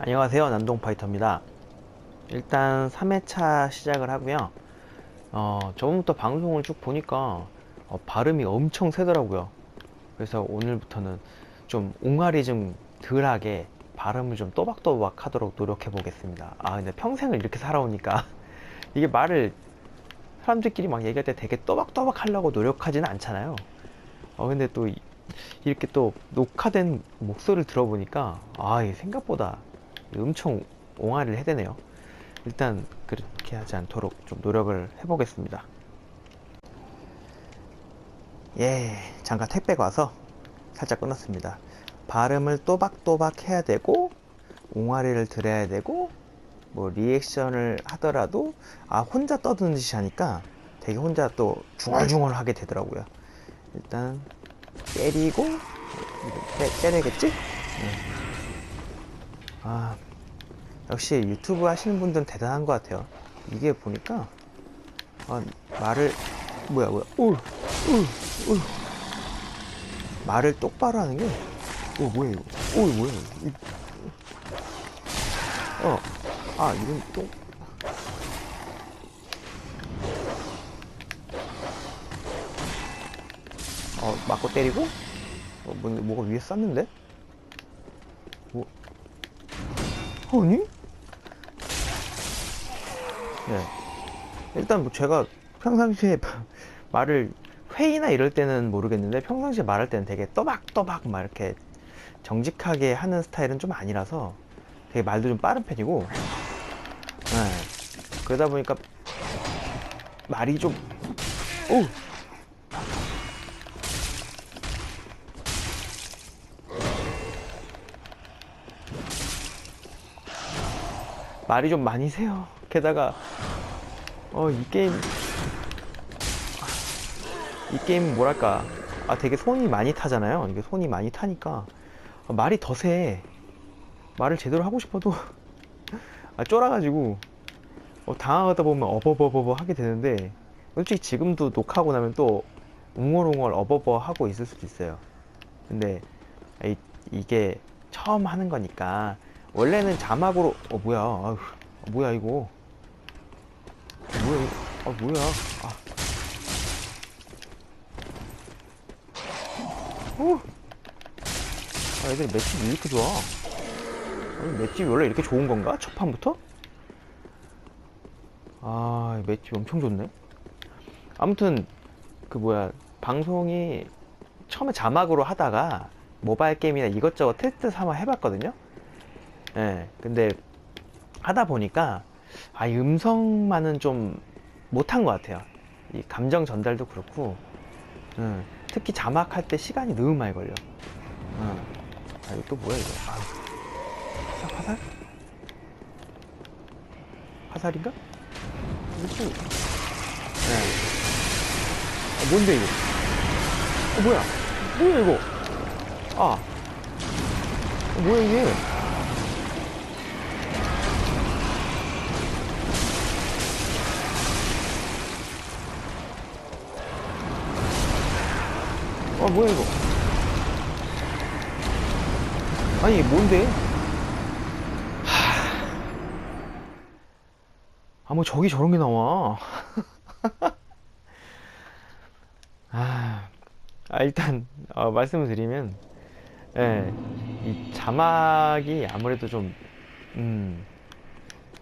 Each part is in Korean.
안녕하세요. 난동파이터입니다. 일단 3회차 시작을 하고요. 어, 저번부터 방송을 쭉 보니까 어, 발음이 엄청 세더라고요. 그래서 오늘부터는 좀 옹알이 좀 덜하게 발음을 좀 또박또박 하도록 노력해 보겠습니다. 아 근데 평생을 이렇게 살아오니까 이게 말을 사람들끼리 막 얘기할 때 되게 또박또박 하려고 노력하지는 않잖아요. 어 근데 또 이- 이렇게 또 녹화된 목소리를 들어보니까 아 생각보다 엄청 옹알이를 해대네요. 일단 그렇게 하지 않도록 좀 노력을 해보겠습니다. 예, 잠깐 택배가 와서 살짝 끊었습니다. 발음을 또박또박 해야 되고 옹알이를 들어야 되고 뭐 리액션을 하더라도 아 혼자 떠드는 듯이 하니까 되게 혼자 또 중얼중얼 하게 되더라고요. 일단 때리고 때, 때려야겠지? 네. 아 역시 유튜브 하시는 분들은 대단한 것 같아요. 이게 보니까 아, 말을 뭐야 뭐야 오, 오, 오. 말을 똑바로 하는 게 오, 뭐야 이거 오 뭐야 이, 어, 아 이건 또 어, 맞고 때리고 어, 뭐, 뭐가 위에 쌌는데? 뭐 아니? 네. 일단 뭐 제가 평상시에 말을 회의나 이럴 때는 모르겠는데 평상시에 말할 때는 되게 또박또박 막 이렇게 정직하게 하는 스타일은 좀 아니라서 되게 말도 좀 빠른 편이고 네. 그러다 보니까 말이 좀 오! 말이 좀 많이 새요. 게다가 어 이 게임 이 게임 뭐랄까 아 되게 손이 많이 타잖아요. 이게 손이 많이 타니까 아, 말이 더 새. 말을 제대로 하고 싶어도 아, 쫄아가지고 어, 당황하다 보면 어버버버버 하게 되는데 솔직히 지금도 녹화하고 나면 또 웅얼웅얼 어버버 하고 있을 수도 있어요. 근데 이, 이게 처음 하는 거니까 원래는 자막으로 어 뭐야. 아휴, 아, 뭐야 이거. 어, 뭐야 이거. 아 뭐야. 아. 어? 아 애들이 맷집이 왜 이렇게 좋아? 아니 맷집이 원래 이렇게 좋은 건가? 첫 판부터? 아 맷집 엄청 좋네. 아무튼 그 뭐야. 방송이 처음에 자막으로 하다가 모바일 게임이나 이것저것 테스트 삼아 해봤거든요 예, 근데 하다 보니까 아, 이 음성만은 좀 못한 것 같아요. 이 감정 전달도 그렇고, 음, 특히 자막할 때 시간이 너무 많이 걸려. 음. 아, 이거 또 뭐야, 이거. 아, 화살? 화살? 화살인가? 이거 또, 네. 아, 뭔데, 이거? 어, 뭐야? 뭐야, 이거? 아. 어, 뭐야, 이게? 뭐야 이거? 아니 뭔데? 아뭐 저기 저런 게 나와. 아, 아, 일단 어, 말씀을 드리면 예, 이 자막이 아무래도 좀 음,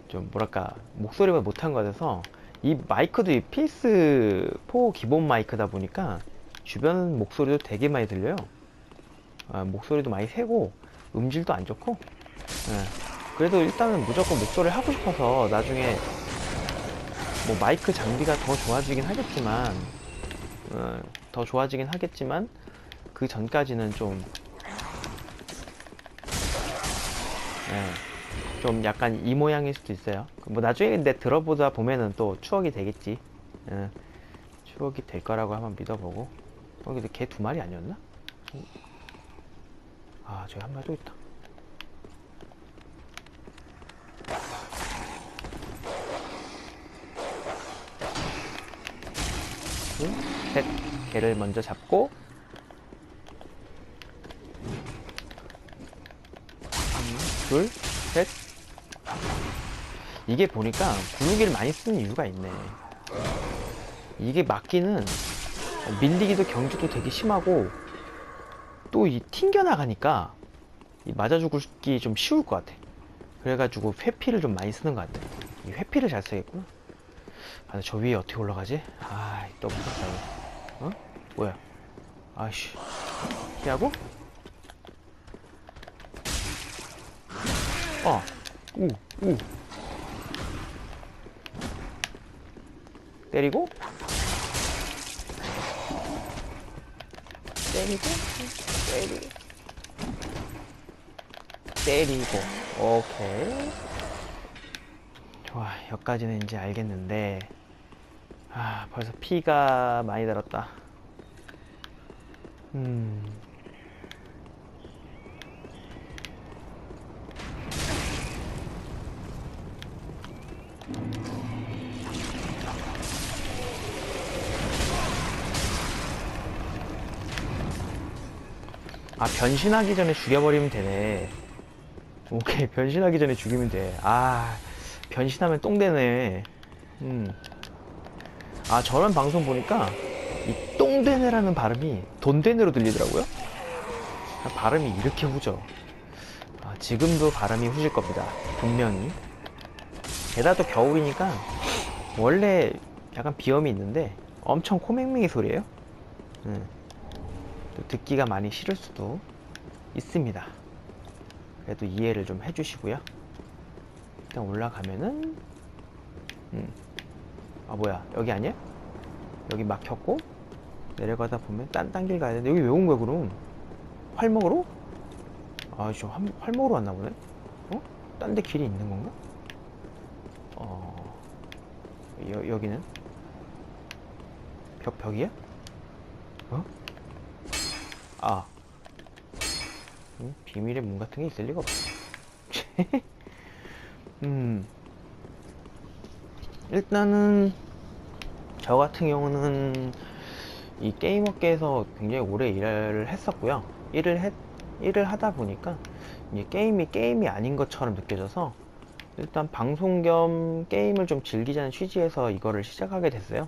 좀 뭐랄까 목소리가 못한 것 같아서 이 마이크도 이 PS4 기본 마이크다 보니까 주변 목소리도 되게 많이 들려요. 아, 목소리도 많이 새고 음질도 안 좋고. 예. 그래도 일단은 무조건 목소리를 하고 싶어서 나중에 뭐 마이크 장비가 더 좋아지긴 하겠지만 어, 더 좋아지긴 하겠지만 그 전까지는 좀 예, 좀 약간 이 모양일 수도 있어요. 뭐 나중에 근데 들어보다 보면은 또 추억이 되겠지. 예, 추억이 될 거라고 한번 믿어보고. 어, 근데 개 두 마리 아니었나? 어? 아, 저기 한 마리 또 있다. 둘, 셋. 개를 먼저 잡고. 둘, 셋. 셋. 이게 보니까 구르기를 많이 쓰는 이유가 있네. 이게 막기는 밀리기도 경주도 되게 심하고 또 이 튕겨나가니까 이 맞아 죽기 좀 쉬울 것 같아. 그래가지고 회피를 좀 많이 쓰는 것 같아. 이 회피를 잘 쓰겠구나. 아, 근데 저 위에 어떻게 올라가지? 아, 또 무섭다. 이거. 어? 뭐야? 아이씨. 피하고? 어. 우, 우. 때리고. 때리고. 때리고. 때리고. 오케이. 좋아. 여기까지는 이제 알겠는데. 아, 벌써 피가 많이 들었다. 음. 아, 변신하기 전에 죽여버리면 되네. 오케이, 변신하기 전에 죽이면 돼. 아, 변신하면 똥되네. 음. 아, 저런 방송 보니까 이 똥되네라는 발음이 돈되네로 들리더라고요. 아, 발음이 이렇게 후져. 아, 지금도 발음이 후질 겁니다. 분명히. 게다가 또 겨울이니까 원래 약간 비염이 있는데 엄청 코맹맹이 소리예요. 음. 또 듣기가 많이 싫을 수도 있습니다. 그래도 이해를 좀 해주시고요. 일단 올라가면은 음. 아 뭐야 여기 아니야? 여기 막혔고 내려가다 보면 딴 딴 길 가야 되는데 여기 왜 온 거야 그럼? 활먹으로? 아저 활먹으로 왔나 보네? 어? 딴 데 길이 있는 건가? 어 여, 여기는? 벽 벽이야? 어? 아 음, 비밀의 문 같은 게 있을 리가 없어 음 일단은 저 같은 경우는 이 게임 업계에서 굉장히 오래 일을 했었고요. 일을 했, 일을 하다 보니까 게임이 게임이 아닌 것처럼 느껴져서 일단 방송 겸 게임을 좀 즐기자는 취지에서 이거를 시작하게 됐어요.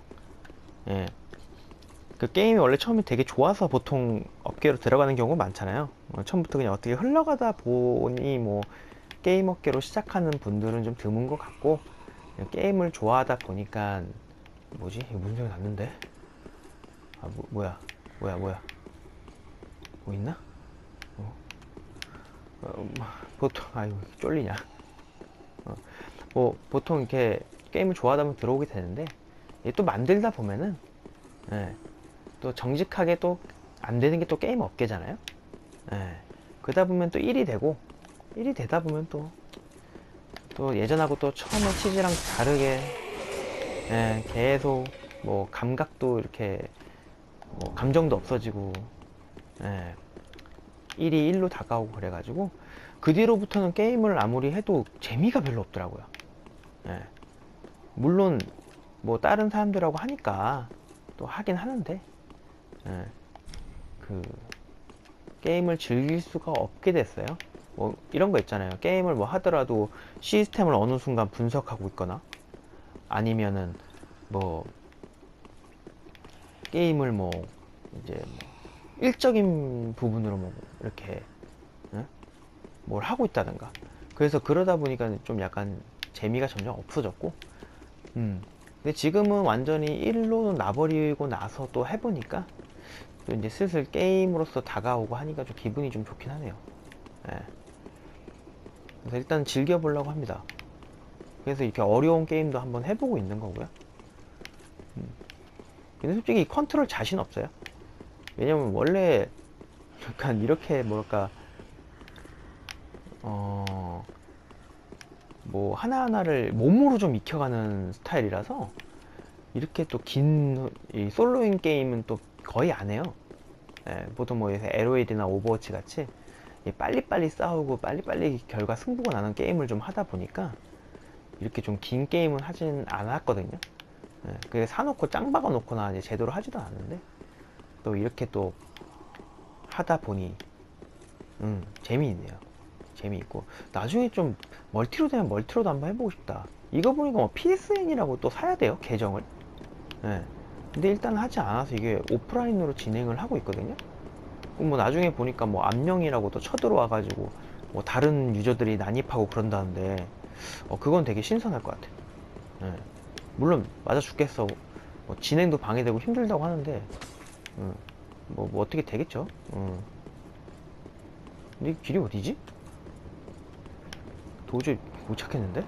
예. 그 게임이 원래 처음에 되게 좋아서 보통 업계로 들어가는 경우가 많잖아요. 어, 처음부터 그냥 어떻게 흘러가다 보니 뭐 게임 업계로 시작하는 분들은 좀 드문 것 같고 게임을 좋아하다 보니까 뭐지? 무슨 소리 났는데? 아 뭐, 뭐야 뭐야 뭐야 뭐 있나? 어. 어, 뭐, 보통 아유 쫄리냐 어, 뭐 보통 이렇게 게임을 좋아하다 보면 들어오게 되는데 이게 또 만들다 보면은 예, 또 정직하게 또 안 되는 게 또 게임 업계잖아요. 예, 그러다 보면 또 1이 되고 1이 되다 보면 또 또 예전하고 또 처음에 치즈랑 다르게 예, 계속 뭐 감각도 이렇게 뭐 감정도 없어지고 예, 1이 1로 다가오고 그래가지고 그 뒤로부터는 게임을 아무리 해도 재미가 별로 없더라고요. 예, 물론 뭐 다른 사람들하고 하니까 또 하긴 하는데 예, 그 게임을 즐길 수가 없게 됐어요. 뭐 이런 거 있잖아요. 게임을 뭐 하더라도 시스템을 어느 순간 분석하고 있거나 아니면은 뭐 게임을 뭐 이제 뭐 일적인 부분으로 뭐 이렇게 응? 뭘 하고 있다든가 그래서 그러다 보니까 좀 약간 재미가 점점 없어졌고 음 근데 지금은 완전히 일로 나버리고 나서 또 해보니까 또 이제 슬슬 게임으로서 다가오고 하니까 좀 기분이 좀 좋긴 하네요 예. 그래서 일단 즐겨보려고 합니다 그래서 이렇게 어려운 게임도 한번 해보고 있는 거고요. 음. 근데 솔직히 컨트롤 자신 없어요. 왜냐면 원래 약간 이렇게 뭐랄까 어 뭐 하나하나를 몸으로 좀 익혀가는 스타일이라서 이렇게 또 긴 솔로인 게임은 또 거의 안 해요. 예, 보통 뭐 LOL이나 오버워치 같이 빨리빨리 싸우고 빨리빨리 결과 승부가 나는 게임을 좀 하다 보니까 이렇게 좀 긴 게임은 하진 않았거든요. 네, 그게 사놓고 짱 박아 놓거나 이제 제대로 하지도 않는데 또 이렇게 또 하다 보니 음 재미있네요. 재미있고 나중에 좀 멀티로 되면 멀티로도 한번 해보고 싶다 이거 보니까 뭐 PSN이라고 또 사야 돼요 계정을 예. 근데 일단 하지 않아서 이게 오프라인으로 진행을 하고 있거든요 뭐 나중에 보니까 뭐 암령이라고 또 쳐들어와 가지고 뭐 다른 유저들이 난입하고 그런다는데 어 그건 되게 신선할 것 같아 예. 물론 맞아 죽겠어 뭐 진행도 방해되고 힘들다고 하는데 음, 뭐, 뭐 어떻게 되겠죠 음. 근데 이 길이 어디지? 도저히 못 찾겠는데?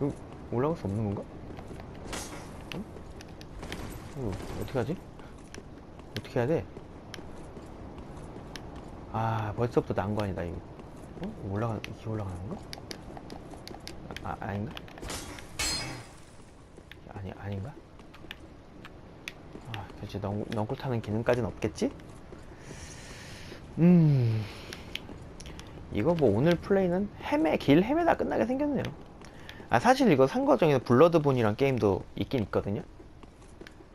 올라갈 수 없는 건가? 응? 이거 어떻게 하지? 어떻게 해야 돼? 아 벌써부터 난관이다 이거 어? 올라가 이게 올라가는 건가? 아, 아 아닌가? 아니 아닌가? 아 도대체 넝, 넝쿨 타는 기능까지는 없겠지? 음 이거 뭐 오늘 플레이는 헤매 길 헤매다 끝나게 생겼네요 아 사실 이거 산 거 중에 블러드본이란 게임도 있긴 있거든요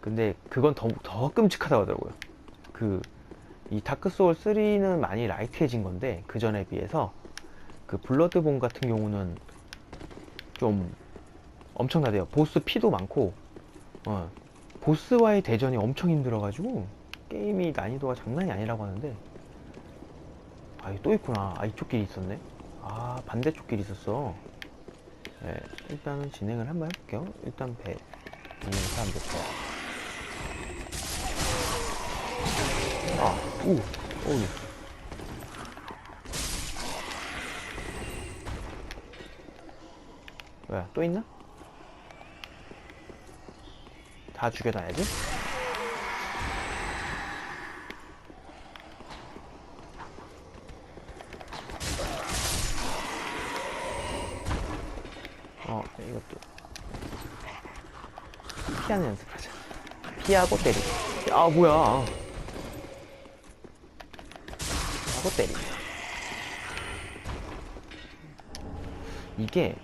근데 그건 더, 더 끔찍하다고 하더라고요 그 이 다크 소울 3는 많이 라이트해진 건데 그 전에 비해서 그 블러드본 같은 경우는 좀 엄청나대요 보스 피도 많고 어, 보스와의 대전이 엄청 힘들어가지고 게임이 난이도가 장난이 아니라고 하는데 아, 또 있구나. 아, 이쪽 길이 있었네. 아, 반대쪽 길이 있었어. 네, 일단은 진행을 한번 해볼게요. 일단 배 있는 사람부터. 아, 우, 어우. 왜, 또 있나? 다 죽여놔야지. 어, 이것도. 피하는 연습하자. 피하고 때리고. 아, 뭐야. 하고 때리고. 이게,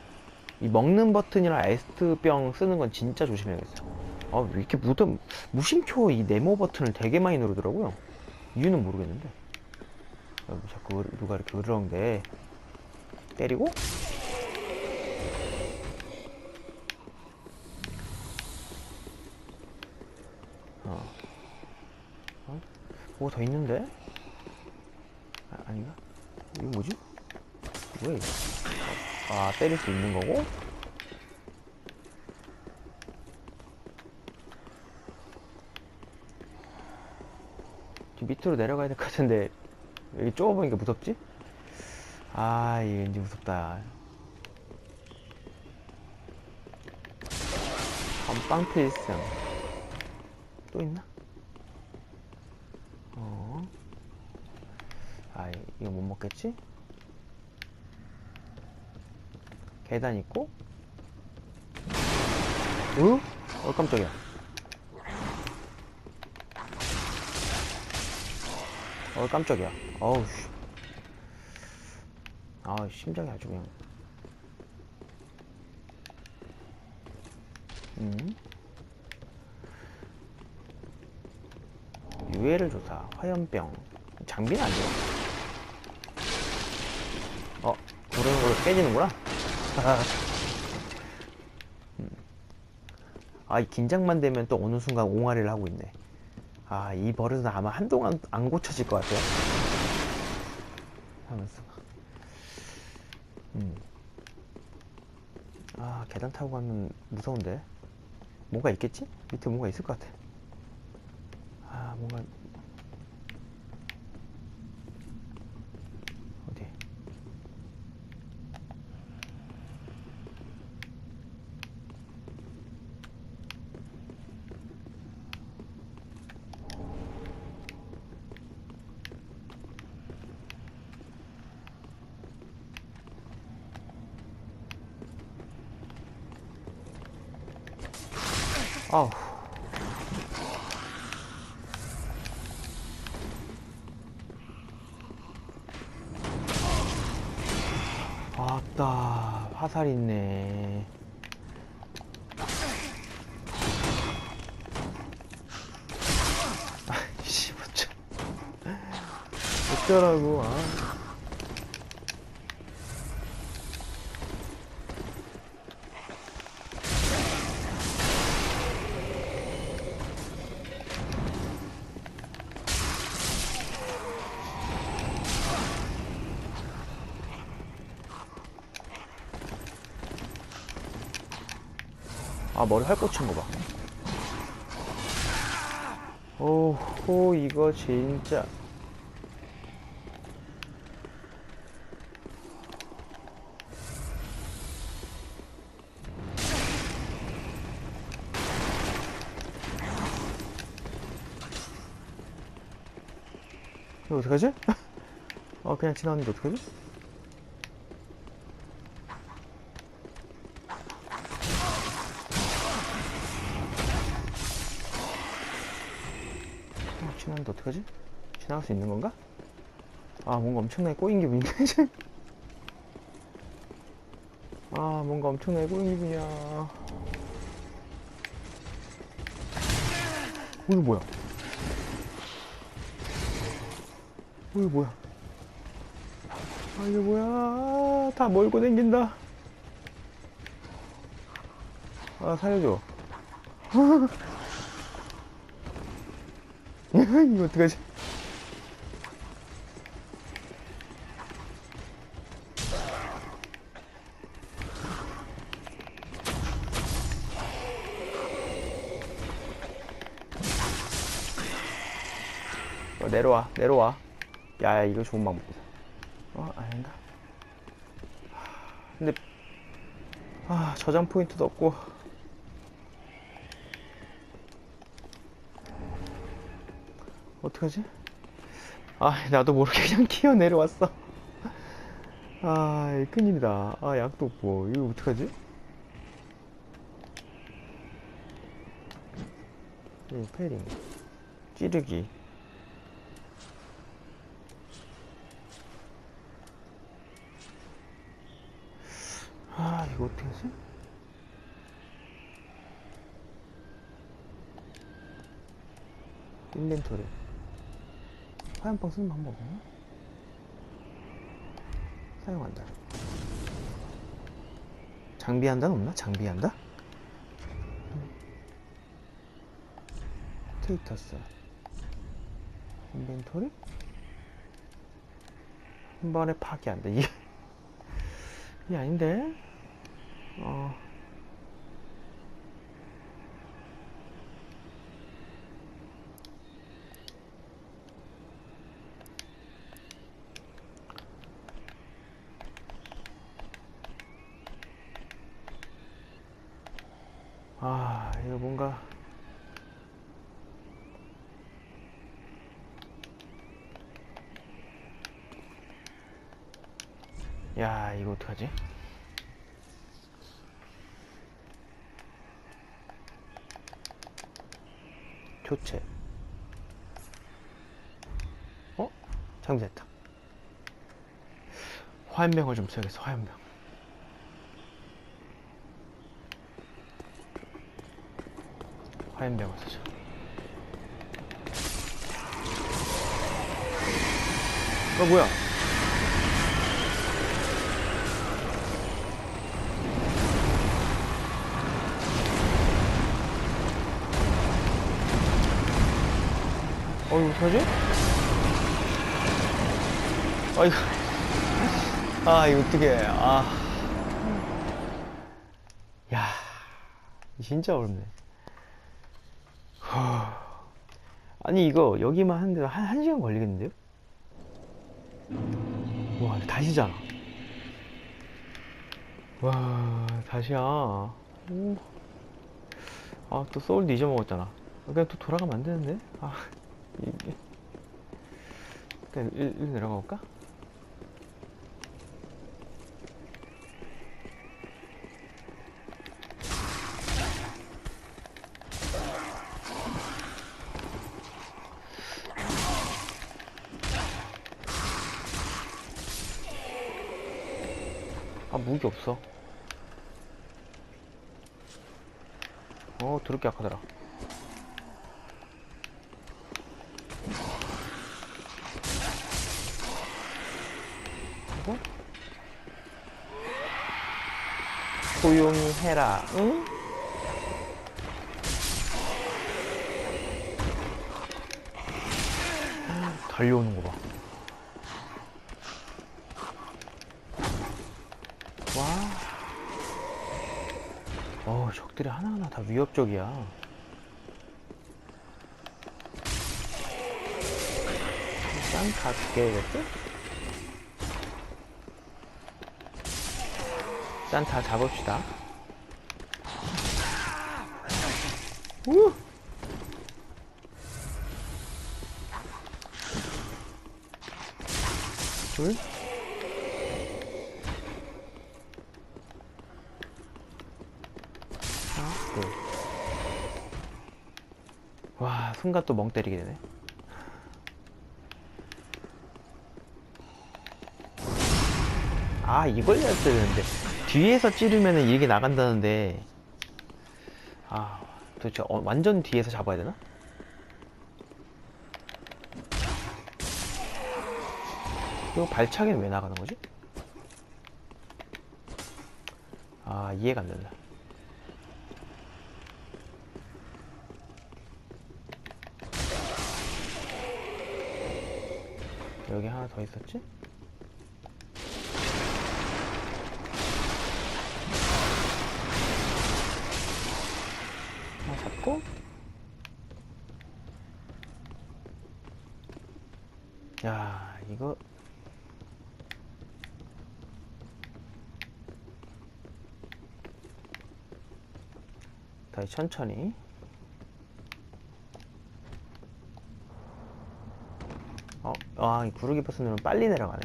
이 먹는 버튼이랑 에스트병 쓰는 건 진짜 조심해야겠어. 아, 왜 이렇게 무덤, 무심코 이 네모 버튼을 되게 많이 누르더라고요. 이유는 모르겠는데. 아, 뭐 자꾸 으- 누가 이렇게 으르렁대. 때리고, 어. 어? 뭐가 더 있는데? 아, 아닌가? 이거 뭐지? 뭐야 이거? 아 때릴 수 있는 거고? 지금 밑으로 내려가야 될 것 같은데 여기 좁아보니까 무섭지? 아 이게 왠지 무섭다 건빵 필승 또 있나? 어. 아, 이- 이거 못 먹겠지? 계단 있고. 어? 어, 깜짝이야. 어, 깜짝이야. 어우, 씨. 아, 심장이 아주 그냥. 음. 유해를 조사, 화염병, 장비는 안 돼요. 걸로 깨지는구나. 음. 아, 이 긴장만 되면 또 어느 순간 옹알이를 하고 있네. 아, 이 버릇은 아마 한동안 안 고쳐질 것 같아요. 하면서. 음. 아, 계단 타고 가면 무서운데. 뭔가 있겠지? 밑에 뭔가 있을 것 같아. 아 뭔가 어쩌라고 아. 아 머리 활 꽂힌 거 봐. 오호 이거 진짜 어떡하지? 어, 그냥 지나갔는데 어떡하지? 어, 지나갔는데 어떡하지? 지나갈 수 있는 건가? 아, 뭔가 엄청나게 꼬인 기분인데? 아, 뭔가 엄청나게 꼬인 기분이야. 어, 이거 뭐야? 어, 이거 뭐야? 아, 이게 뭐야? 다 몰고 댕긴다. 아, 살려줘. 이거 어떡하지? 야, 야, 이거 좋은 방법이다. 어, 아닌가? 하, 근데, 아, 저장 포인트도 없고. 어떡하지? 아, 나도 모르게 그냥 기어 내려왔어. 아, 이 큰일이다. 아, 약도 없고. 이거 어떡하지? 이 패링. 찌르기. 아, 이거 어떻게 하지? 인벤토리. 화염병 쓰는 방법 없나? 사용한다. 장비한다는 없나? 장비한다? 스테이터스. 인벤토리? 한 번에 파괴한다. 이게, 이게 아닌데? 어. 아, 이거 뭔가. 야, 이거 어떡하지? 교체. 어? 장비됐다. 화염병을 좀 써야겠어, 화염병. 화염병을 쓰자. 어, 뭐야? 어, 이거 어떡하지? 아, 이거. 아, 이거 어떡해. 아. 야. 진짜 어렵네. 후. 아니, 이거 여기만 하는데 한, 한 시간 걸리겠는데요? 와, 다시잖아. 와, 다시야. 오. 아, 또 소울도 잊어먹었잖아. 그냥 또 돌아가면 안 되는데? 아, 이게. 그냥 일, 일 내려가 볼까? 무기 없어. 어, 더럽게 약하더라. 이거? 조용히 해라, 응? 달려오는 거 봐. 와. 어우, 적들이 하나하나 다 위협적이야. 일단 다 죽여야겠지? 일단 다 잡읍시다. 우! 둘. 하나, 둘. 와, 순간 또 멍 때리게 되네. 아, 이걸 였어야 되는데. 뒤에서 찌르면은 이게 나간다는데. 아, 도대체 어, 완전 뒤에서 잡아야 되나? 이거 발차기는 왜 나가는 거지? 아, 이해가 안 된다. 여기 하나 더 있었지? 하나 잡고. 야 이거. 다시 천천히 어, 아, 이 구르기 버스 누르면 빨리 내려가네.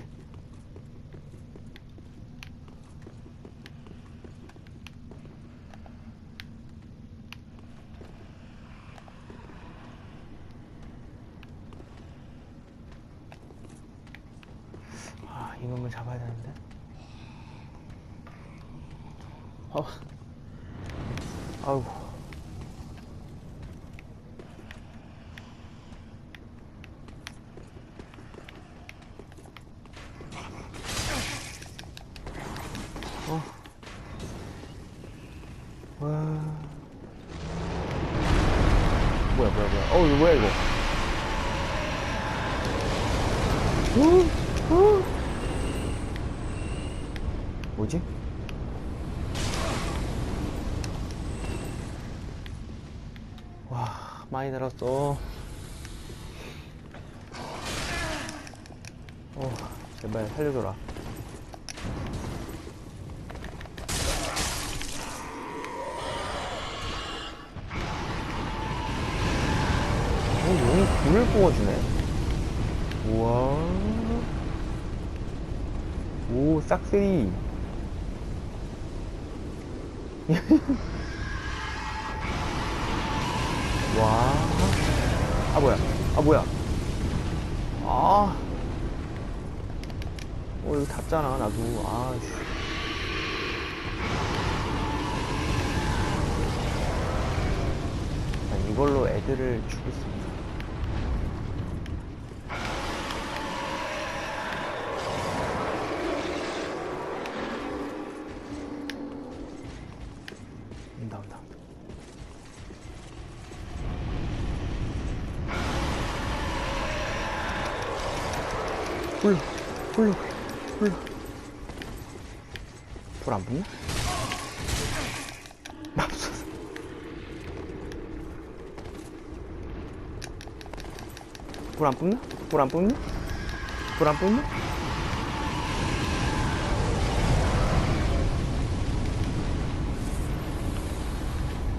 아, 이놈을 잡아야 되는데. 어. 아우. 어. 와. 뭐야, 뭐야, 뭐야. 어, 이거 뭐야, 이거. 어? 어? 뭐지? 와, 많이 늘었어. 어, 제발 살려줘라. 오, 용이 불을 뽑아주네. 우와. 오, 싹쓸이. 와. 아, 뭐야. 아, 뭐야. 아. 어, 여기 탔잖아, 나도. 아, 씨. 자, 이걸로 애들을 죽일 수 있어. 온다, 온다. 불러, 불러, 불러. 불안 붙나? 맙소사. 불안 붙나? 불안 붙나? 불안 붙나?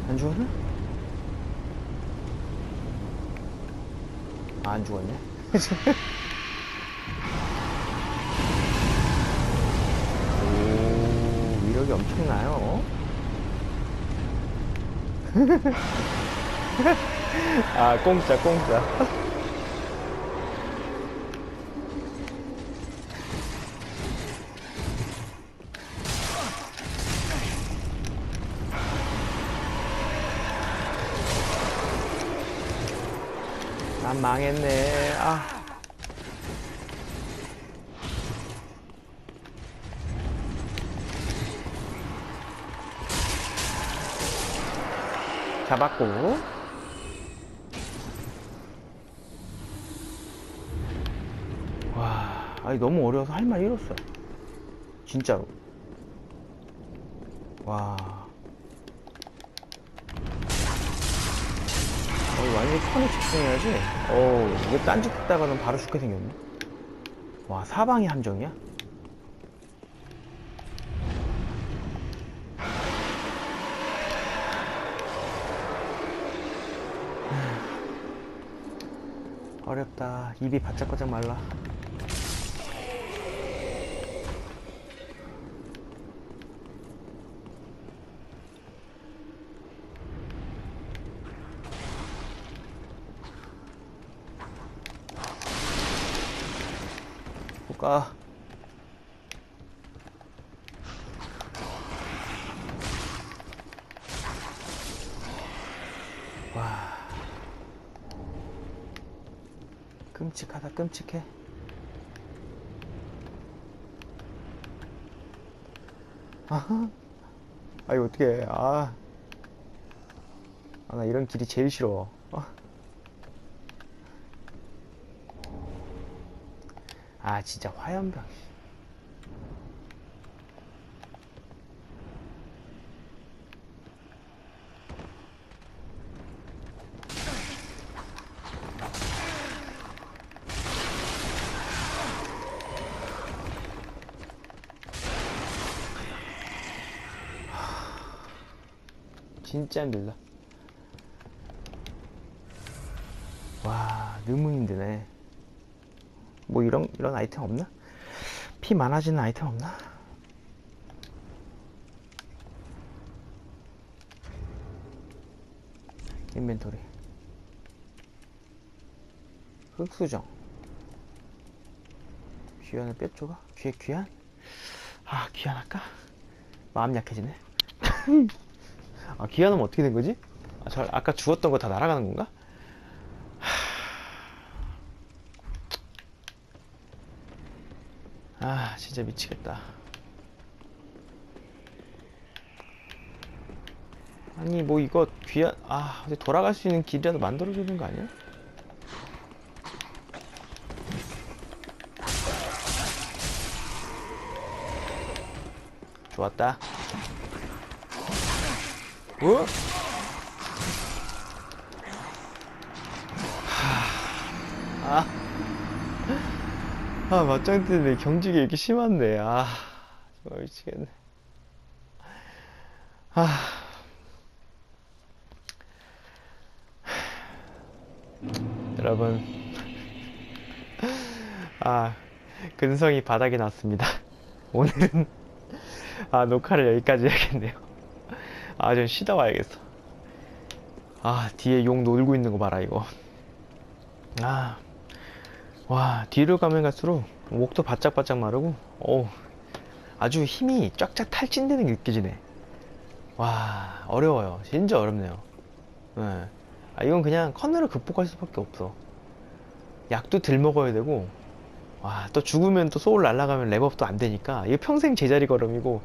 안 죽었나? 아, 안 죽었네. 엄청나요. 아, 공짜, 공짜. 난 망했네. 아. 잡았고. 와 아니 너무 어려워서 할 말 잃었어. 진짜로. 와. 어, 완전히 턴에 집중해야지. 어우 이거 딴짓 듣다가는 바로 죽게 생겼네. 와 사방이 함정이야? 어렵다. 입이 바짝바짝 말라. 볼까? 와. 끔찍하다, 끔찍해. 아하. 아, 이거 어떡해. 아. 이런 길이 제일 싫어. 아. 아, 진짜 화염병. 진짜 힘들다. 와, 너무 힘드네. 뭐 이런 이런 아이템 없나? 피 많아지는 아이템 없나? 인벤토리 흑수정 귀환의 뼈 조각? 귀 귀환? 아 귀환할까? 마음 약해지네 아 귀환하면 어떻게 된 거지? 아, 저 아까 주웠던 거 다 날아가는 건가? 아, 진짜 미치겠다. 아니, 뭐 이거 귀한, 아, 돌아갈 수 있는 길이라도 만들어주는 거 아니야? 좋았다. 어? 하, 아. 아, 맞짱 뜨는데 경직이 이렇게 심한데. 아, 정말 미치겠네. 아. 여러분. 아, 근성이 바닥이 났습니다. 오늘은, 아, 녹화를 여기까지 해야겠네요. 아, 좀 쉬다 와야겠어. 아, 뒤에 용 놀고 있는 거 봐라, 이거. 아. 와, 뒤로 가면 갈수록 목도 바짝바짝 마르고, 어우, 아주 힘이 쫙쫙 탈진되는 게 느껴지네. 와, 어려워요. 진짜 어렵네요. 예. 아, 이건 그냥 컨으로 극복할 수밖에 없어. 약도 들 먹어야 되고, 와, 또 죽으면 또 소울 날아가면 랩업도 안 되니까, 이거 평생 제자리 걸음이고,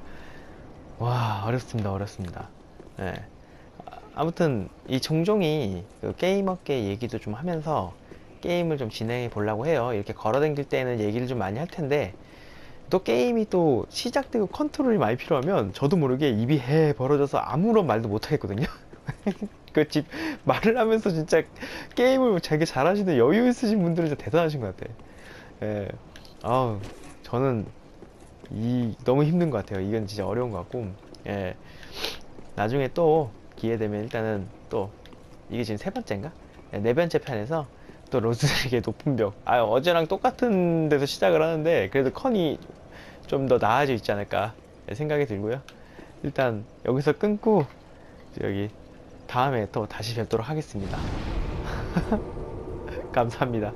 와, 어렵습니다, 어렵습니다. 예. 아, 아무튼, 이 종종이 그 게임업계 얘기도 좀 하면서, 게임을 좀 진행해 보려고 해요. 이렇게 걸어다닐 때는 얘기를 좀 많이 할 텐데, 또 게임이 또 시작되고 컨트롤이 많이 필요하면 저도 모르게 입이 해 벌어져서 아무런 말도 못 하겠거든요. 그 집 말을 하면서 진짜 게임을 되게 잘하시는 여유 있으신 분들은 진짜 대단하신 것 같아. 예. 아우, 저는 이 너무 힘든 것 같아요. 이건 진짜 어려운 것 같고, 예. 나중에 또 기회 되면 일단은 또 이게 지금 세 번째인가? 네, 네 번째 편에서 또 로즈에게 높은 벽. 아, 어제랑 똑같은 데서 시작을 하는데, 그래도 컨이 좀 더 나아져 있지 않을까 생각이 들고요. 일단 여기서 끊고, 여기 다음에 또 다시 뵙도록 하겠습니다. 감사합니다.